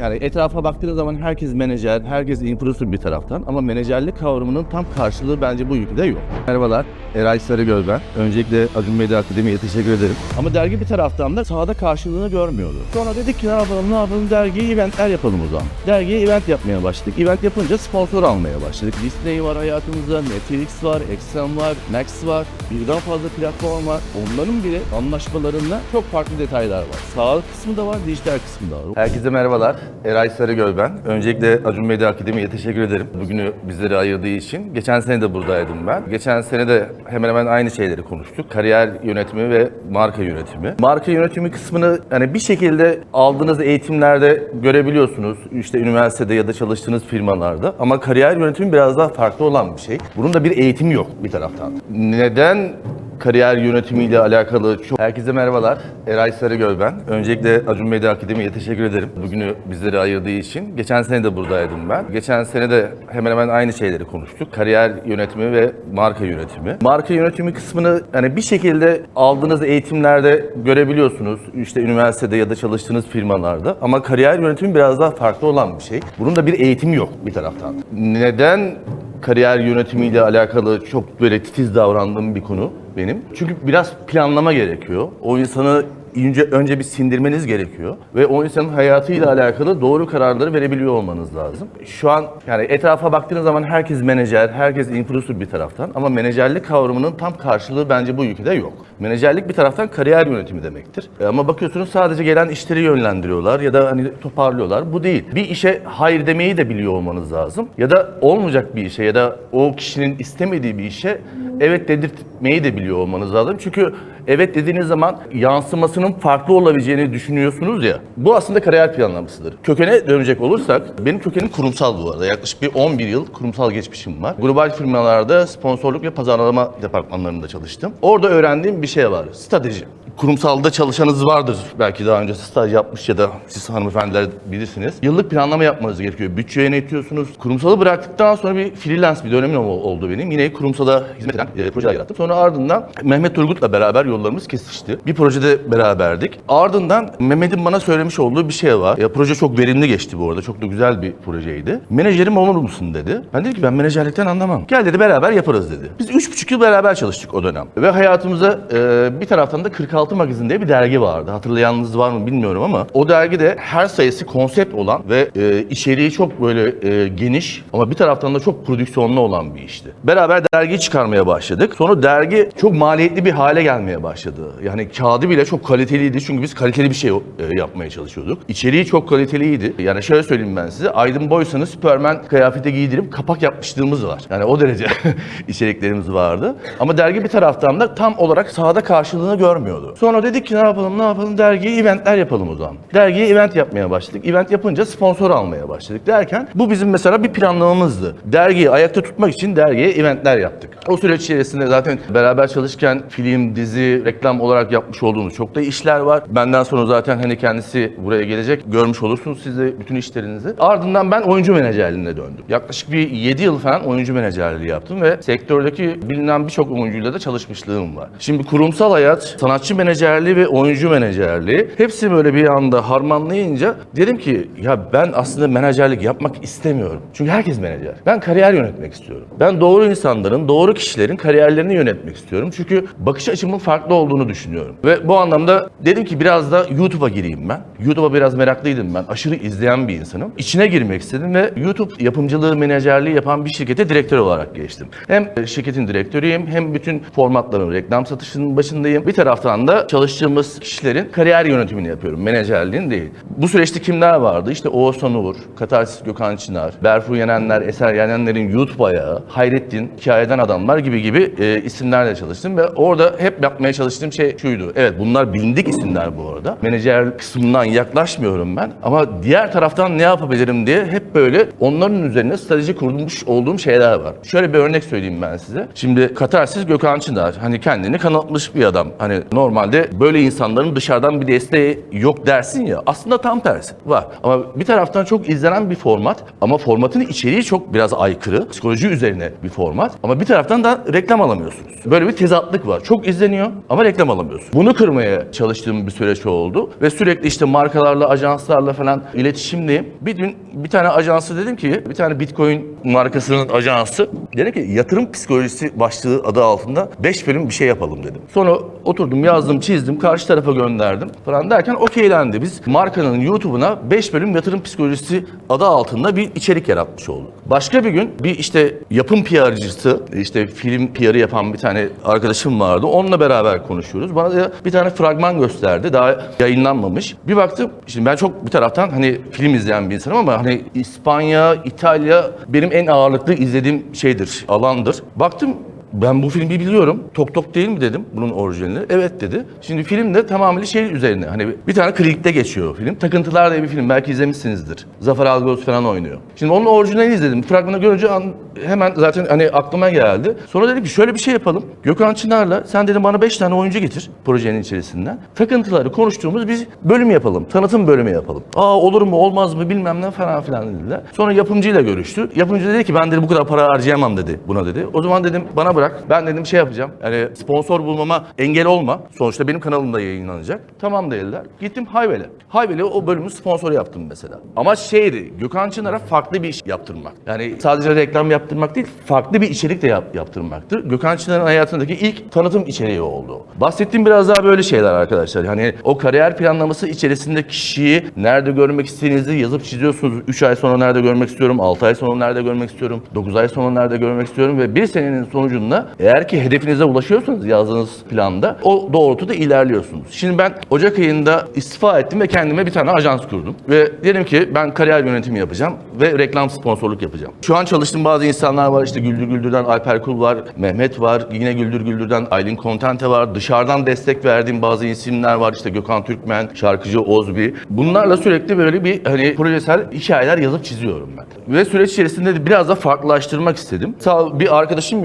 Yani etrafa baktığınız zaman herkes menajer, herkes influencer bir taraftan ama menajerlik kavramının tam karşılığı bence bu ülkede yok. Merhabalar, Eray Sarıgöl ben. Öncelikle Acun Medya Akademi'ye teşekkür ederim. Ama dergi bir taraftan da sahada karşılığını görmüyordu. Sonra dedik ki ne yapalım ne yapalım dergiye eventler yapalım o zaman. Dergiye event yapmaya başladık. Event yapınca sponsor almaya başladık. Disney var hayatımızda, Netflix var, Exxon var, Max var. Birden fazla platform var. Onların bile anlaşmalarında çok farklı detaylar var. Sağlık kısmı da var, dijital kısmı da var. Herkese merhabalar. Eray Sarıgöl ben. Öncelikle Acun Medya Akademi'ye teşekkür ederim. Bugünü bizlere ayırdığı için. Geçen sene de buradaydım ben. Geçen sene de hemen hemen aynı şeyleri konuştuk. Kariyer yönetimi ve marka yönetimi. Marka yönetimi kısmını hani bir şekilde aldığınız eğitimlerde görebiliyorsunuz. İşte üniversitede ya da çalıştığınız firmalarda. Ama kariyer yönetimi biraz daha farklı olan bir şey. Bunun da bir eğitimi yok bir taraftan. Neden kariyer yönetimiyle alakalı çok... Herkese merhabalar. Eray Sarıgöl ben. Öncelikle Acun Medya Akademi'ye teşekkür ederim. Bugünü bizlere ayırdığı için. Geçen sene de buradaydım ben. Geçen sene de hemen hemen aynı şeyleri konuştuk. Kariyer yönetimi ve marka yönetimi. Marka yönetimi kısmını hani bir şekilde aldığınız eğitimlerde görebiliyorsunuz. İşte üniversitede ya da çalıştığınız firmalarda. Ama kariyer yönetimi biraz daha farklı olan bir şey. Bunun da bir eğitimi yok bir taraftan. Neden kariyer yönetimiyle alakalı çok böyle titiz davrandığım bir konu benim. Çünkü biraz planlama gerekiyor. O insanı önce, önce bir sindirmeniz gerekiyor. Ve o insanın hayatıyla alakalı doğru kararları verebiliyor olmanız lazım. Şu an yani etrafa baktığınız zaman herkes menajer, herkes influencer bir taraftan. Ama menajerlik kavramının tam karşılığı bence bu ülkede yok. Menajerlik bir taraftan kariyer yönetimi demektir. E Ama bakıyorsunuz sadece gelen işleri yönlendiriyorlar ya da hani toparlıyorlar. Bu değil. Bir işe hayır demeyi de biliyor olmanız lazım. Ya da olmayacak bir işe ya da o kişinin istemediği bir işe evet dedirtmeyi de biliyor olmanız lazım. Çünkü evet dediğiniz zaman yansımasının farklı olabileceğini düşünüyorsunuz ya. Bu aslında kariyer planlamasıdır. Kökene dönecek olursak, benim kökenim kurumsal bu arada. Yaklaşık bir 11 yıl kurumsal geçmişim var. Global firmalarda sponsorluk ve pazarlama departmanlarında çalıştım. Orada öğrendiğim bir şey var. Strateji. Kurumsalda çalışanınız vardır. Belki daha önce staj yapmış ya da siz hanımefendiler bilirsiniz. Yıllık planlama yapmanız gerekiyor. Bütçe yönetiyorsunuz. Kurumsalı bıraktıktan sonra bir freelance bir dönemim ol- oldu benim. Yine kurumsala hizmet eden e, projeler yarattım. Sonra ardından Mehmet Turgut'la beraber yollarımız kesişti. Bir projede beraberdik. Ardından Mehmet'in bana söylemiş olduğu bir şey var. Ya, proje çok verimli geçti bu arada. Çok da güzel bir projeydi. Menajerim olur musun dedi. Ben dedim ki ben menajerlikten anlamam. Gel dedi beraber yaparız dedi. Biz üç buçuk yıl beraber çalıştık o dönem. Ve hayatımıza e, bir taraftan da 46 Magazin diye bir dergi vardı. Hatırlayanınız var mı bilmiyorum ama o dergide her sayısı konsept olan ve e, içeriği çok böyle e, geniş ama bir taraftan da çok prodüksiyonlu olan bir işti. Beraber dergi çıkarmaya başladık. Sonra dergi çok maliyetli bir hale gelmeye başladı. Yani kağıdı bile çok kaliteliydi çünkü biz kaliteli bir şey e, yapmaya çalışıyorduk. İçeriği çok kaliteliydi. Yani şöyle söyleyeyim ben size. Aydın Boysan'ı Superman kıyafete giydirip kapak yapmışlığımız var. Yani o derece içeriklerimiz vardı. Ama dergi bir taraftan da tam olarak sahada karşılığını görmüyordu. Sonra dedik ki ne yapalım ne yapalım dergiye eventler yapalım o zaman. Dergiye event yapmaya başladık. Event yapınca sponsor almaya başladık derken bu bizim mesela bir planlamamızdı. Dergiyi ayakta tutmak için dergiye eventler yaptık. O süreç içerisinde zaten beraber çalışırken film, dizi, reklam olarak yapmış olduğumuz çok da işler var. Benden sonra zaten hani kendisi buraya gelecek. Görmüş olursunuz siz de bütün işlerinizi. Ardından ben oyuncu menajerliğine döndüm. Yaklaşık bir 7 yıl falan oyuncu menajerliği yaptım ve sektördeki bilinen birçok oyuncuyla da çalışmışlığım var. Şimdi kurumsal hayat, sanatçı menajerliği ve oyuncu menajerliği hepsi böyle bir anda harmanlayınca dedim ki ya ben aslında menajerlik yapmak istemiyorum. Çünkü herkes menajer. Ben kariyer yönetmek istiyorum. Ben doğru insanların, doğru kişilerin kariyerlerini yönetmek istiyorum. Çünkü bakış açımın farklı olduğunu düşünüyorum. Ve bu anlamda dedim ki biraz da YouTube'a gireyim ben. YouTube'a biraz meraklıydım ben. Aşırı izleyen bir insanım. İçine girmek istedim ve YouTube yapımcılığı, menajerliği yapan bir şirkete direktör olarak geçtim. Hem şirketin direktörüyüm hem bütün formatların reklam satışının başındayım. Bir taraftan da çalıştığımız kişilerin kariyer yönetimini yapıyorum. Menajerliğin değil. Bu süreçte kimler vardı? İşte Oğuzhan Uğur, Katarsis Gökhan Çınar, Berfu Yenenler, Eser Yenenler'in YouTube ayağı, Hayrettin, Hikayeden Adamlar gibi gibi e, isimlerle çalıştım ve orada hep yapmaya çalıştığım şey şuydu. Evet bunlar bilindik isimler bu arada. Menajer kısmından yaklaşmıyorum ben ama diğer taraftan ne yapabilirim diye hep böyle onların üzerine strateji kurmuş olduğum şeyler var. Şöyle bir örnek söyleyeyim ben size. Şimdi Katarsis Gökhan Çınar hani kendini kanıtmış bir adam. Hani normal normalde böyle insanların dışarıdan bir desteği yok dersin ya. Aslında tam tersi var. Ama bir taraftan çok izlenen bir format ama formatın içeriği çok biraz aykırı. Psikoloji üzerine bir format. Ama bir taraftan da reklam alamıyorsunuz. Böyle bir tezatlık var. Çok izleniyor ama reklam alamıyorsunuz. Bunu kırmaya çalıştığım bir süreç oldu. Ve sürekli işte markalarla, ajanslarla falan iletişimdeyim. Bir gün bir tane ajansı dedim ki, bir tane Bitcoin markasının ajansı dedi ki yatırım psikolojisi başlığı adı altında 5 bölüm bir şey yapalım dedim. Sonra oturdum, yazdım, çizdim, karşı tarafa gönderdim falan derken okeylendi. Biz markanın YouTube'una 5 bölüm yatırım psikolojisi adı altında bir içerik yaratmış olduk. Başka bir gün bir işte yapım PR'cısı, işte film PR'ı yapan bir tane arkadaşım vardı. Onunla beraber konuşuyoruz. Bana da bir tane fragman gösterdi. Daha yayınlanmamış. Bir baktım, şimdi ben çok bir taraftan hani film izleyen bir insanım ama hani İspanya, İtalya benim en ağırlıklı izlediğim şeydir, alandır. Baktım ben bu filmi biliyorum. Tok Tok değil mi dedim bunun orijinali. Evet dedi. Şimdi film de tamamıyla şey üzerine. Hani bir tane klinikte geçiyor film. Takıntılar diye bir film. Belki izlemişsinizdir. Zafer Algöz falan oynuyor. Şimdi onun orijinalini izledim. Fragmanı görünce an- hemen zaten hani aklıma geldi. Sonra dedim ki şöyle bir şey yapalım. Gökhan Çınar'la sen dedim bana 5 tane oyuncu getir projenin içerisinden. Takıntıları konuştuğumuz bir bölüm yapalım. Tanıtım bölümü yapalım. Aa olur mu olmaz mı bilmem ne falan filan dediler. Sonra yapımcıyla görüştü. Yapımcı dedi ki ben dedi bu kadar para harcayamam dedi buna dedi. O zaman dedim bana bırak. Ben dedim şey yapacağım. Yani sponsor bulmama engel olma. Sonuçta benim kanalımda yayınlanacak. Tamam dediler. Gittim Hayvel'e. Hayvel'e o bölümün sponsoru yaptım mesela. Ama şeydi Gökhan Çınar'a farklı bir iş yaptırmak. Yani sadece reklam yaptırmak değil, farklı bir içerik de yap, yaptırmaktır. Gökhan Çınar'ın hayatındaki ilk tanıtım içeriği oldu. Bahsettiğim biraz daha böyle şeyler arkadaşlar. Hani o kariyer planlaması içerisinde kişiyi nerede görmek istediğinizi yazıp çiziyorsunuz. 3 ay sonra nerede görmek istiyorum, 6 ay sonra nerede görmek istiyorum, 9 ay sonra nerede görmek istiyorum ve bir senenin sonucunda eğer ki hedefinize ulaşıyorsanız yazdığınız planda o doğrultuda ilerliyorsunuz. Şimdi ben Ocak ayında istifa ettim ve kendime bir tane ajans kurdum. Ve dedim ki ben kariyer yönetimi yapacağım ve reklam sponsorluk yapacağım. Şu an çalıştığım bazı insanlar var. İşte Güldür Güldür'den Alper Kul var, Mehmet var, yine Güldür Güldür'den Aylin Kontente var. Dışarıdan destek verdiğim bazı isimler var. İşte Gökhan Türkmen, şarkıcı Ozbi. Bunlarla sürekli böyle bir hani projesel hikayeler yazıp çiziyorum ben. Ve süreç içerisinde de biraz da farklılaştırmak istedim. Sağ bir arkadaşım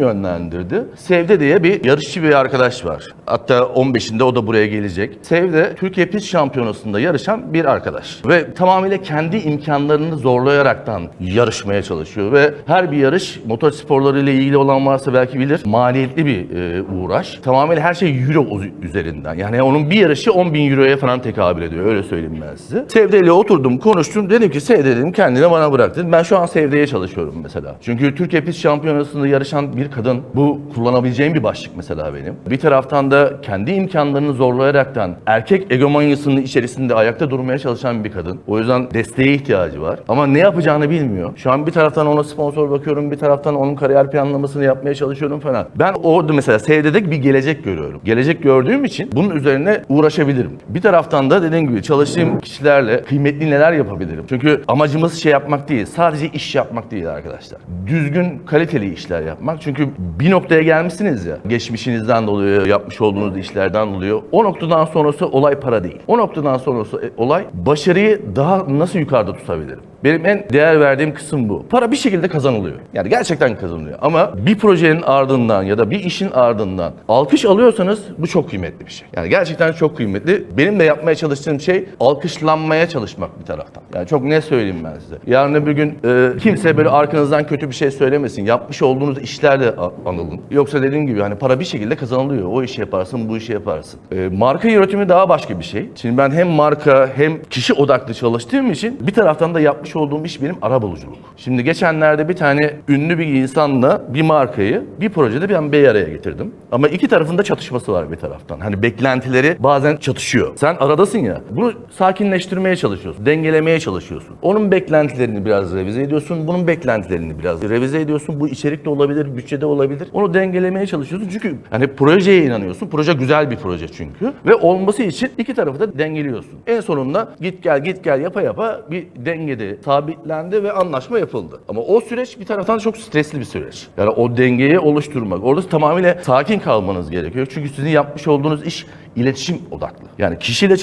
yönlendirdi. Sevde diye bir yarışçı bir arkadaş var. Hatta 15'inde o da buraya gelecek. Sevde Türkiye Pist Şampiyonası'nda yarışan bir arkadaş. Ve tamamıyla kendi imkanlarını zorlayaraktan yarışmaya çalışıyor. Ve her bir yarış motor sporlarıyla ilgili olan varsa belki bilir. Maliyetli bir e, uğraş. Tamamıyla her şey euro üzerinden. Yani onun bir yarışı 10 bin euroya falan tekabül ediyor. Öyle söyleyeyim ben size. Sevde ile oturdum konuştum. Dedim ki Sevde dedim kendine bana bırak. Ben şu an Sevde'ye çalışıyorum mesela. Çünkü Türkiye Pist Şampiyonası'nda yarışan bir kadın bu kullanabileceğim bir başlık mesela benim. Bir taraftan da kendi imkanlarını zorlayaraktan erkek egomanyasının içerisinde ayakta durmaya çalışan bir kadın. O yüzden desteğe ihtiyacı var. Ama ne yapacağını bilmiyor. Şu an bir taraftan ona sponsor bakıyorum, bir taraftan onun kariyer planlamasını yapmaya çalışıyorum falan. Ben orada mesela Sevde'de bir gelecek görüyorum. Gelecek gördüğüm için bunun üzerine uğraşabilirim. Bir taraftan da dediğim gibi çalıştığım kişilerle kıymetli neler yapabilirim. Çünkü amacımız şey yapmak değil, sadece iş yapmak değil arkadaşlar. Düzgün, kaliteli işler yapmak. Çünkü bir noktaya gelmişsiniz ya, geçmişinizden dolayı, yapmış olduğunuz işlerden dolayı. O noktadan sonrası olay para değil. O noktadan sonrası e, olay başarıyı daha nasıl yukarıda tutabilirim? Benim en değer verdiğim kısım bu. Para bir şekilde kazanılıyor. Yani gerçekten kazanılıyor. Ama bir projenin ardından ya da bir işin ardından alkış alıyorsanız bu çok kıymetli bir şey. Yani gerçekten çok kıymetli. Benim de yapmaya çalıştığım şey alkışlanmaya çalışmak bir taraftan. Yani çok ne söyleyeyim ben size. Yarın öbür gün e, kimse böyle arkanızdan kötü bir şey söylemesin. Yapmış olduğunuz işlerle anılın. Yoksa dediğim gibi hani para bir şekilde kazanılıyor. O işi yaparsın, bu işi yaparsın. E, marka yönetimi daha başka bir şey. Şimdi ben hem marka hem kişi odaklı çalıştığım için bir taraftan da yapmış olduğum iş benim arabuluculuk. Şimdi geçenlerde bir tane ünlü bir insanla bir markayı bir projede ben bir araya getirdim. Ama iki tarafında çatışması var bir taraftan. Hani beklentileri bazen çatışıyor. Sen aradasın ya. Bunu sakinleştirmeye çalışıyorsun. Dengelemeye çalışıyorsun. Onun beklentilerini biraz revize ediyorsun. Bunun beklentilerini biraz revize ediyorsun. Bu içerikte olabilir, bütçede olabilir. Onu dengelemeye çalışıyorsun. Çünkü hani projeye inanıyorsun. Proje güzel bir proje çünkü. Ve olması için iki tarafı da dengeliyorsun. En sonunda git gel git gel yapa yapa bir dengede sabitlendi ve anlaşma yapıldı. Ama o süreç bir taraftan çok stresli bir süreç. Yani o dengeyi oluşturmak. Orada tamamıyla sakin kalmanız gerekiyor. Çünkü sizin yapmış olduğunuz iş iletişim odaklı. Yani kişiyle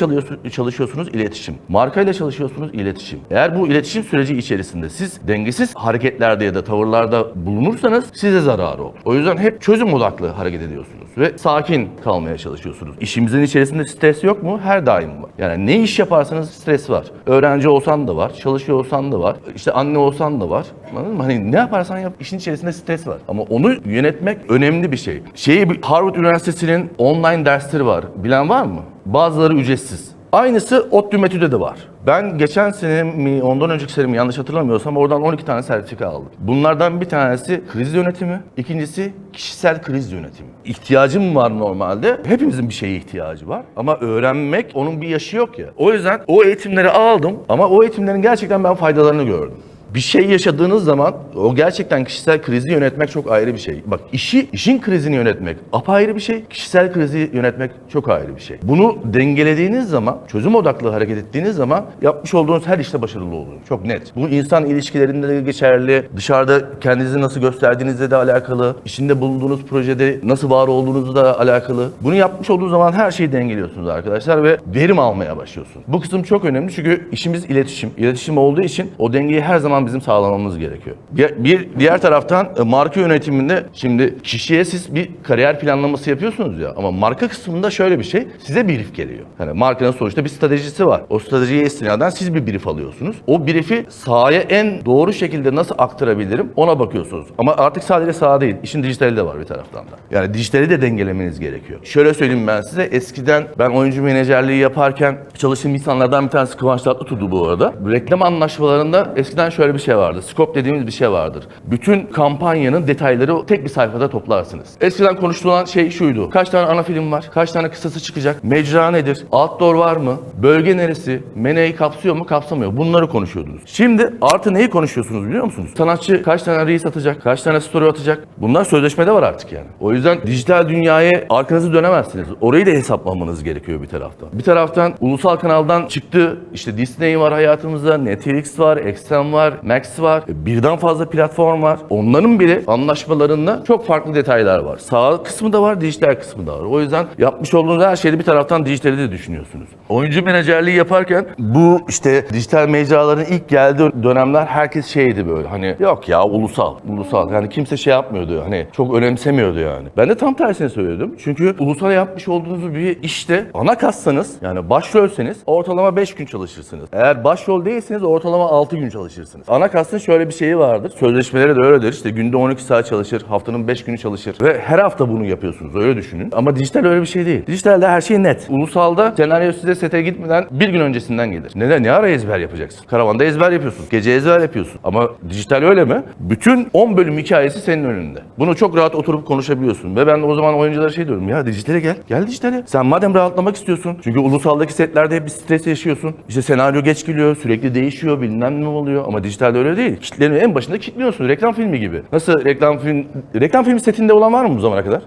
çalışıyorsunuz, iletişim. Markayla çalışıyorsunuz iletişim. Eğer bu iletişim süreci içerisinde siz dengesiz hareketlerde ya da tavırlarda bulunursanız size zararı olur. O yüzden hep çözüm odaklı hareket ediyorsunuz ve sakin kalmaya çalışıyorsunuz. İşimizin içerisinde stres yok mu? Her daim var. Yani ne iş yaparsanız stres var. Öğrenci olsan da var, çalışıyor olsan da var, işte anne olsan da var. Anladın mı? Hani ne yaparsan yap işin içerisinde stres var. Ama onu yönetmek önemli bir şey. Şeyi Harvard Üniversitesi'nin online dersleri var. Bilen var mı? Bazıları ücretsiz. Aynısı ODTÜ Metü'de de var. Ben geçen sene mi, ondan önceki sene mi yanlış hatırlamıyorsam oradan 12 tane sertifika aldım. Bunlardan bir tanesi kriz yönetimi, ikincisi kişisel kriz yönetimi. İhtiyacım var normalde. Hepimizin bir şeye ihtiyacı var. Ama öğrenmek onun bir yaşı yok ya. O yüzden o eğitimleri aldım ama o eğitimlerin gerçekten ben faydalarını gördüm. Bir şey yaşadığınız zaman o gerçekten kişisel krizi yönetmek çok ayrı bir şey. Bak işi, işin krizini yönetmek apayrı bir şey. Kişisel krizi yönetmek çok ayrı bir şey. Bunu dengelediğiniz zaman, çözüm odaklı hareket ettiğiniz zaman yapmış olduğunuz her işte başarılı olun. Çok net. Bu insan ilişkilerinde de geçerli. Dışarıda kendinizi nasıl gösterdiğinizle de alakalı. içinde bulunduğunuz projede nasıl var olduğunuzla da alakalı. Bunu yapmış olduğunuz zaman her şeyi dengeliyorsunuz arkadaşlar ve verim almaya başlıyorsunuz. Bu kısım çok önemli çünkü işimiz iletişim. İletişim olduğu için o dengeyi her zaman bizim sağlamamız gerekiyor. Bir, bir diğer taraftan e, marka yönetiminde şimdi kişiye siz bir kariyer planlaması yapıyorsunuz ya ama marka kısmında şöyle bir şey size brief geliyor. Yani markanın sonuçta bir stratejisi var. O stratejiye istinaden siz bir brief alıyorsunuz. O brief'i sahaya en doğru şekilde nasıl aktarabilirim ona bakıyorsunuz. Ama artık sadece saha değil. işin dijitali de var bir taraftan da. Yani dijitali de dengelemeniz gerekiyor. Şöyle söyleyeyim ben size. Eskiden ben oyuncu menajerliği yaparken çalıştığım insanlardan bir tanesi Kıvanç Tatlıtuğ'du bu arada. Reklam anlaşmalarında eskiden şöyle bir şey vardı. Scope dediğimiz bir şey vardır. Bütün kampanyanın detayları tek bir sayfada toplarsınız. Eskiden konuşulan şey şuydu. Kaç tane ana film var? Kaç tane kısası çıkacak? Mecra nedir? Outdoor var mı? Bölge neresi? Meneyi kapsıyor mu? Kapsamıyor. Bunları konuşuyordunuz. Şimdi artı neyi konuşuyorsunuz biliyor musunuz? Sanatçı kaç tane reels atacak? Kaç tane story atacak? Bunlar sözleşmede var artık yani. O yüzden dijital dünyaya arkanızı dönemezsiniz. Orayı da hesaplamanız gerekiyor bir taraftan. Bir taraftan ulusal kanaldan çıktı. İşte Disney var hayatımızda, Netflix var, Exxon var, Max var. E, Birden fazla platform var. Onların bile anlaşmalarında çok farklı detaylar var. Sağ kısmı da var, dijital kısmı da var. O yüzden yapmış olduğunuz her şeyi bir taraftan dijitali de düşünüyorsunuz. Oyuncu menajerliği yaparken bu işte dijital mecraların ilk geldiği dönemler herkes şeydi böyle hani yok ya ulusal, ulusal. Yani kimse şey yapmıyordu hani çok önemsemiyordu yani. Ben de tam tersini söylüyordum. Çünkü ulusal yapmış olduğunuz bir işte ana kassanız yani başrolseniz ortalama 5 gün çalışırsınız. Eğer başrol değilseniz ortalama 6 gün çalışırsınız. Ana kastın şöyle bir şeyi vardır. Sözleşmeleri de öyledir. İşte günde 12 saat çalışır, haftanın 5 günü çalışır ve her hafta bunu yapıyorsunuz. Öyle düşünün. Ama dijital öyle bir şey değil. Dijitalde her şey net. Ulusalda senaryo size sete gitmeden bir gün öncesinden gelir. Neden? Ne ara ezber yapacaksın? Karavanda ezber yapıyorsun. Gece ezber yapıyorsun. Ama dijital öyle mi? Bütün 10 bölüm hikayesi senin önünde. Bunu çok rahat oturup konuşabiliyorsun. Ve ben o zaman oyunculara şey diyorum. Ya dijitale gel. Gel dijitale. Sen madem rahatlamak istiyorsun. Çünkü ulusaldaki setlerde hep bir stres yaşıyorsun. İşte senaryo geç geliyor. Sürekli değişiyor. Bilmem ne oluyor. Ama dijitalde öyle değil. Kitlerini en başında kilitliyorsun. Reklam filmi gibi. Nasıl reklam film... Reklam filmi setinde olan var mı bu zamana kadar?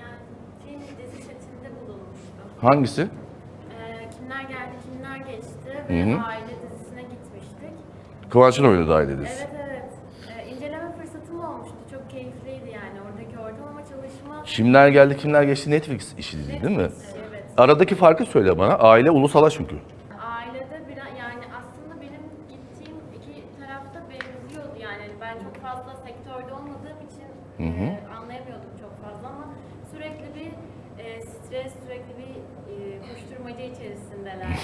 Yani film dizi setinde bulunmuştum. Hangisi? Ee, kimler geldi, kimler geçti ve aile dizisine gitmiştik. Kıvanç'ın oynadığı aile dizisi. Evet evet. Ee, inceleme fırsatım olmuştu. Çok keyifliydi yani oradaki ortam ama çalışma... Kimler geldi kimler geçti Netflix işi değil mi? Evet. Aradaki farkı söyle bana. Aile ulusala çünkü. Ailede biraz yani aslında benim gittiğim iki tarafta benziyordu yani ben çok fazla sektörde olmadığım için e, anlayamıyordum çok fazla ama sürekli bir e, stres, sürekli bir e, koşturmaca içerisindeler.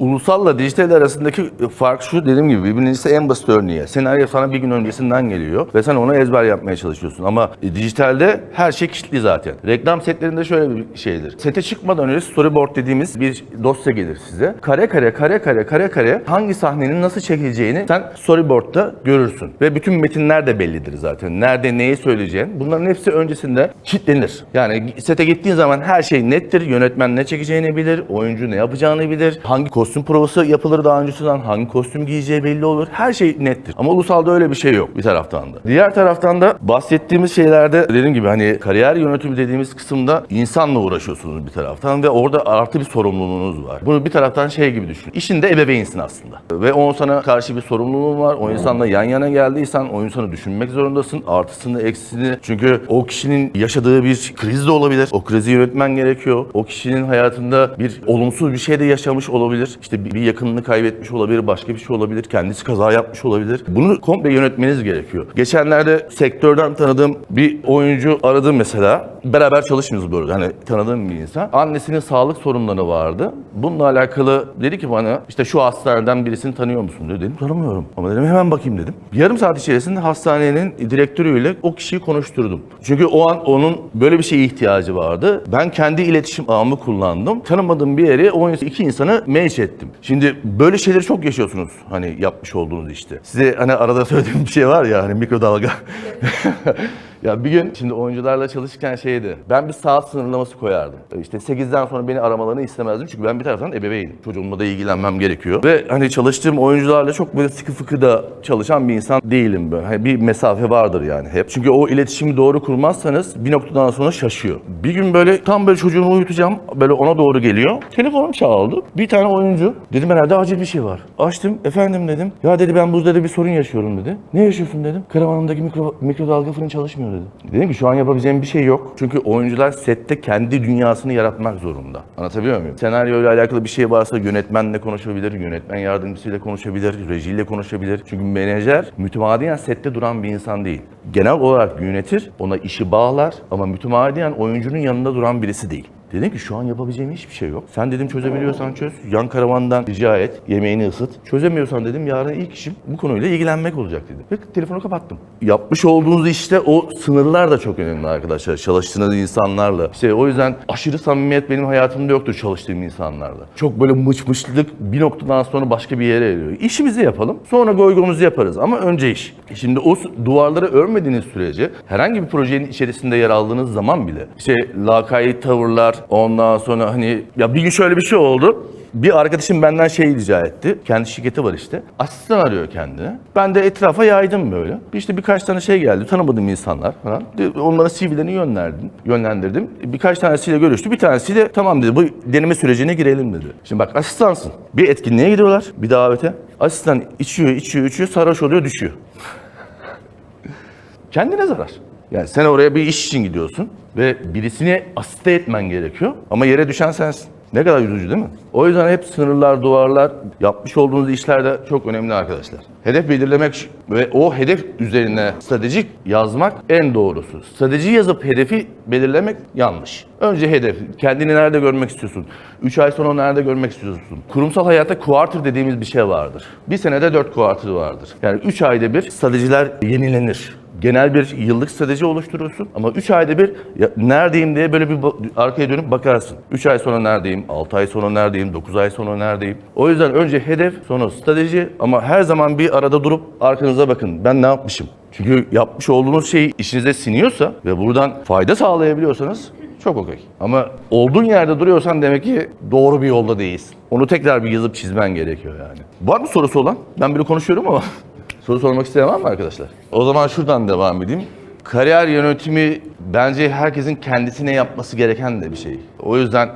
Ulusalla dijital arasındaki fark şu dediğim gibi birincisi en basit örneği. Senaryo sana bir gün öncesinden geliyor ve sen ona ezber yapmaya çalışıyorsun. Ama e, dijitalde her şey kilitli zaten. Reklam setlerinde şöyle bir şeydir. Sete çıkmadan önce storyboard dediğimiz bir dosya gelir size. Kare kare kare kare kare kare hangi sahnenin nasıl çekileceğini sen storyboard'da görürsün. Ve bütün metinler de bellidir zaten. Nerede neyi söyleyeceğin. Bunların hepsi öncesinde kilitlenir. Yani sete gittiğin zaman her şey nettir. Yönetmen ne çekeceğini bilir. Oyuncu ne yapacağını bilir. Hangi kostüm provası yapılır daha öncesinden. Hangi kostüm giyeceği belli olur. Her şey nettir. Ama ulusalda öyle bir şey yok bir taraftan da. Diğer taraftan da bahsettiğimiz şeylerde dediğim gibi hani kariyer yönetimi dediğimiz kısımda insanla uğraşıyorsunuz bir taraftan ve orada artı bir sorumluluğunuz var. Bunu bir taraftan şey gibi düşün. İşinde ebeveynsin aslında. Ve o insana karşı bir sorumluluğun var. O insanla yan yana geldiysen o insanı düşünmek zorundasın. Artısını, eksisini. Çünkü o kişinin yaşadığı bir kriz de olabilir. O krizi yönetmen gerekiyor. O kişinin hayatında bir olumsuz bir şey de yaşamış olabilir. İşte bir yakınını kaybetmiş olabilir, başka bir şey olabilir. Kendisi kaza yapmış olabilir. Bunu komple yönetmeniz gerekiyor. Geçenlerde sektörden tanıdığım bir oyuncu aradı mesela. Beraber çalışmıyoruz böyle. Hani tanıdığım bir insan. Annesinin sağlık sorunları vardı. Bununla alakalı dedi ki bana işte şu hastaneden birisini tanıyor musun dedi. Dedim tanımıyorum. Ama dedim hemen bakayım dedim. Yarım saat içerisinde hastanenin direktörüyle o kişiyi konuşturdum. Çünkü o an onun böyle bir şeye ihtiyacı vardı. Ben kendi iletişim ağımı kullandım. Tanımadığım bir yere o iki insanı ettim. Şimdi böyle şeyleri çok yaşıyorsunuz hani yapmış olduğunuz işte. Size hani arada söylediğim bir şey var ya hani mikrodalga. Ya bir gün şimdi oyuncularla çalışırken şeydi. Ben bir saat sınırlaması koyardım. İşte 8'den sonra beni aramalarını istemezdim. Çünkü ben bir taraftan ebeveynim. Çocuğumla da ilgilenmem gerekiyor. Ve hani çalıştığım oyuncularla çok böyle sıkı fıkı da çalışan bir insan değilim böyle. Hani bir mesafe vardır yani hep. Çünkü o iletişimi doğru kurmazsanız bir noktadan sonra şaşıyor. Bir gün böyle tam böyle çocuğumu uyutacağım. Böyle ona doğru geliyor. Telefonum çaldı. Bir tane oyuncu. Dedim herhalde acil bir şey var. Açtım. Efendim dedim. Ya dedi ben buzda da bir sorun yaşıyorum dedi. Ne yaşıyorsun dedim. Karavanımdaki mikro, mikrodalga fırın çalışmıyor dedi. Dedim ki şu an yapabileceğim bir şey yok. Çünkü oyuncular sette kendi dünyasını yaratmak zorunda. Anlatabiliyor muyum? Senaryo ile alakalı bir şey varsa yönetmenle konuşabilir, yönetmen yardımcısıyla konuşabilir, rejiyle konuşabilir. Çünkü menajer mütemadiyen sette duran bir insan değil. Genel olarak yönetir, ona işi bağlar ama mütemadiyen oyuncunun yanında duran birisi değil. Dedim ki şu an yapabileceğim hiçbir şey yok. Sen dedim çözebiliyorsan çöz. Yan karavandan rica et. Yemeğini ısıt. Çözemiyorsan dedim yarın ilk işim bu konuyla ilgilenmek olacak dedim. Ve telefonu kapattım. Yapmış olduğunuz işte o sınırlar da çok önemli arkadaşlar. Çalıştığınız insanlarla. İşte o yüzden aşırı samimiyet benim hayatımda yoktur çalıştığım insanlarla. Çok böyle mıçmışlık bir noktadan sonra başka bir yere eriyor. İşimizi yapalım. Sonra goygomuzu yaparız ama önce iş. Şimdi o duvarları örmediğiniz sürece herhangi bir projenin içerisinde yer aldığınız zaman bile işte lakayt tavırlar ondan sonra hani ya bir gün şöyle bir şey oldu. Bir arkadaşım benden şey rica etti. Kendi şirketi var işte. Asistan arıyor kendine. Ben de etrafa yaydım böyle. İşte birkaç tane şey geldi. Tanımadığım insanlar falan. De- Onlara CV'lerini yönlendirdim. Yönlendirdim. Birkaç tanesiyle görüştü. Bir tanesiyle tamam dedi bu deneme sürecine girelim dedi. Şimdi bak asistansın. Bir etkinliğe gidiyorlar. Bir davete. Asistan içiyor, içiyor, içiyor. Sarhoş oluyor, düşüyor. Kendine zarar. Yani sen oraya bir iş için gidiyorsun ve birisini asiste etmen gerekiyor ama yere düşen sensin. Ne kadar üzücü değil mi? O yüzden hep sınırlar, duvarlar, yapmış olduğunuz işler de çok önemli arkadaşlar. Hedef belirlemek ve o hedef üzerine stratejik yazmak en doğrusu. Strateji yazıp hedefi belirlemek yanlış. Önce hedef. Kendini nerede görmek istiyorsun? 3 ay sonra nerede görmek istiyorsun? Kurumsal hayatta quarter dediğimiz bir şey vardır. Bir senede 4 quarter vardır. Yani 3 ayda bir stratejiler yenilenir genel bir yıllık strateji oluşturursun ama 3 ayda bir ya, neredeyim diye böyle bir arkaya dönüp bakarsın. 3 ay sonra neredeyim, 6 ay sonra neredeyim, 9 ay sonra neredeyim. O yüzden önce hedef, sonra strateji ama her zaman bir arada durup arkanıza bakın. Ben ne yapmışım? Çünkü yapmış olduğunuz şey işinize siniyorsa ve buradan fayda sağlayabiliyorsanız çok okey. Ama olduğun yerde duruyorsan demek ki doğru bir yolda değilsin. Onu tekrar bir yazıp çizmen gerekiyor yani. Var mı sorusu olan? Ben böyle konuşuyorum ama. Soru sormak isteyen var mı arkadaşlar? O zaman şuradan devam edeyim. Kariyer yönetimi bence herkesin kendisine yapması gereken de bir şey. O yüzden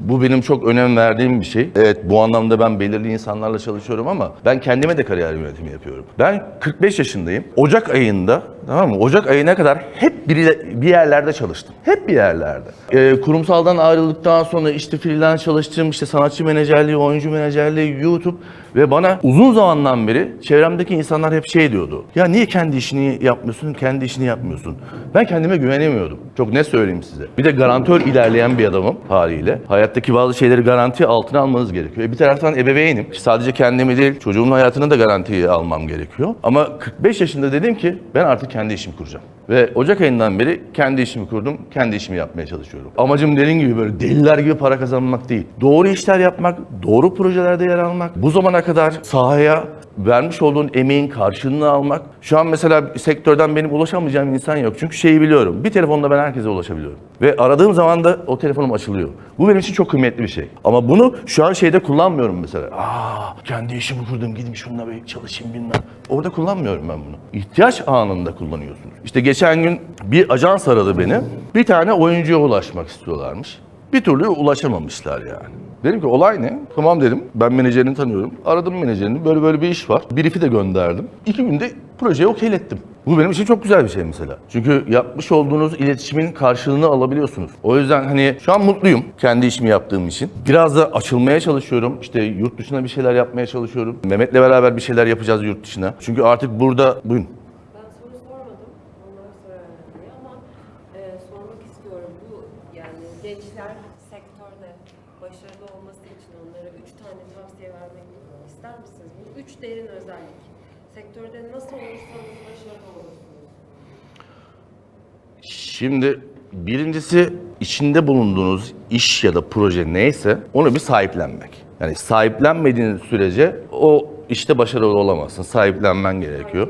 bu benim çok önem verdiğim bir şey. Evet bu anlamda ben belirli insanlarla çalışıyorum ama ben kendime de kariyer yönetimi yapıyorum. Ben 45 yaşındayım. Ocak ayında tamam mı? Ocak ayına kadar hep bir, bir yerlerde çalıştım. Hep bir yerlerde. Ee, kurumsaldan ayrıldıktan sonra işte freelance çalıştım. işte sanatçı menajerliği, oyuncu menajerliği, YouTube ve bana uzun zamandan beri çevremdeki insanlar hep şey diyordu. Ya niye kendi işini yapmıyorsun, kendi işini yapmıyorsun? Ben kendime güvenemiyordum. Çok ne söyleyeyim size. Bir de garantör ilerleyen bir adamım haliyle. Hayattaki bazı şeyleri garanti altına almanız gerekiyor. E bir taraftan ebeveynim. Sadece kendimi değil, çocuğumun hayatını da garantiye almam gerekiyor. Ama 45 yaşında dedim ki ben artık kendi işimi kuracağım. Ve Ocak ayından beri kendi işimi kurdum, kendi işimi yapmaya çalışıyorum. Amacım dediğim gibi böyle deliler gibi para kazanmak değil. Doğru işler yapmak, doğru projelerde yer almak, bu zamana kadar sahaya vermiş olduğun emeğin karşılığını almak. Şu an mesela sektörden benim ulaşamayacağım insan yok. Çünkü şeyi biliyorum. Bir telefonla ben herkese ulaşabiliyorum. Ve aradığım zaman da o telefonum açılıyor. Bu benim için çok kıymetli bir şey. Ama bunu şu an şeyde kullanmıyorum mesela. Aa, kendi işimi kurdum gideyim şununla bir çalışayım bilmem. Orada kullanmıyorum ben bunu. İhtiyaç anında kullanıyorsunuz. İşte geçen gün bir ajans aradı beni. Bir tane oyuncuya ulaşmak istiyorlarmış. Bir türlü ulaşamamışlar yani. Dedim ki olay ne? Tamam dedim. Ben menajerini tanıyorum. Aradım menajerini. Böyle böyle bir iş var. Brief'i de gönderdim. İki günde projeyi okeylettim. Bu benim için çok güzel bir şey mesela. Çünkü yapmış olduğunuz iletişimin karşılığını alabiliyorsunuz. O yüzden hani şu an mutluyum kendi işimi yaptığım için. Biraz da açılmaya çalışıyorum. İşte yurt dışına bir şeyler yapmaya çalışıyorum. Mehmet'le beraber bir şeyler yapacağız yurt dışına. Çünkü artık burada... Buyurun. Ben soru sormadım. Onlar sorarlar diye ama e, sormak istiyorum. Bu yani gençler sektörde başarılı olması için onlara üç tane tavsiye vermek ister misiniz? Bu üç derin özellik. Sektörde nasıl olursanız başarılı olursunuz. Şimdi birincisi içinde bulunduğunuz iş ya da proje neyse onu bir sahiplenmek. Yani sahiplenmediğin sürece o işte başarılı olamazsın. Sahiplenmen gerekiyor.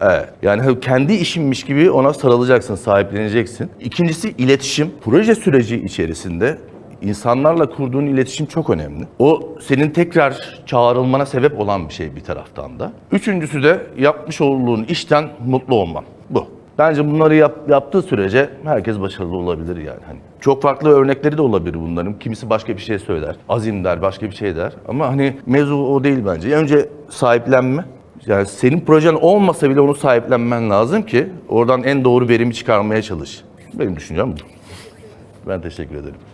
Evet. Yani kendi işinmiş gibi ona sarılacaksın, sahipleneceksin. İkincisi iletişim. Proje süreci içerisinde insanlarla kurduğun iletişim çok önemli. O senin tekrar çağrılmana sebep olan bir şey bir taraftan da. Üçüncüsü de yapmış olduğun işten mutlu olman. Bu. Bence bunları yap, yaptığı sürece herkes başarılı olabilir yani. Hani çok farklı örnekleri de olabilir bunların. Kimisi başka bir şey söyler. Azim der, başka bir şey der. Ama hani mevzu o değil bence. Önce sahiplenme. Yani senin projen olmasa bile onu sahiplenmen lazım ki oradan en doğru verimi çıkarmaya çalış. Benim düşüncem bu. Ben teşekkür ederim.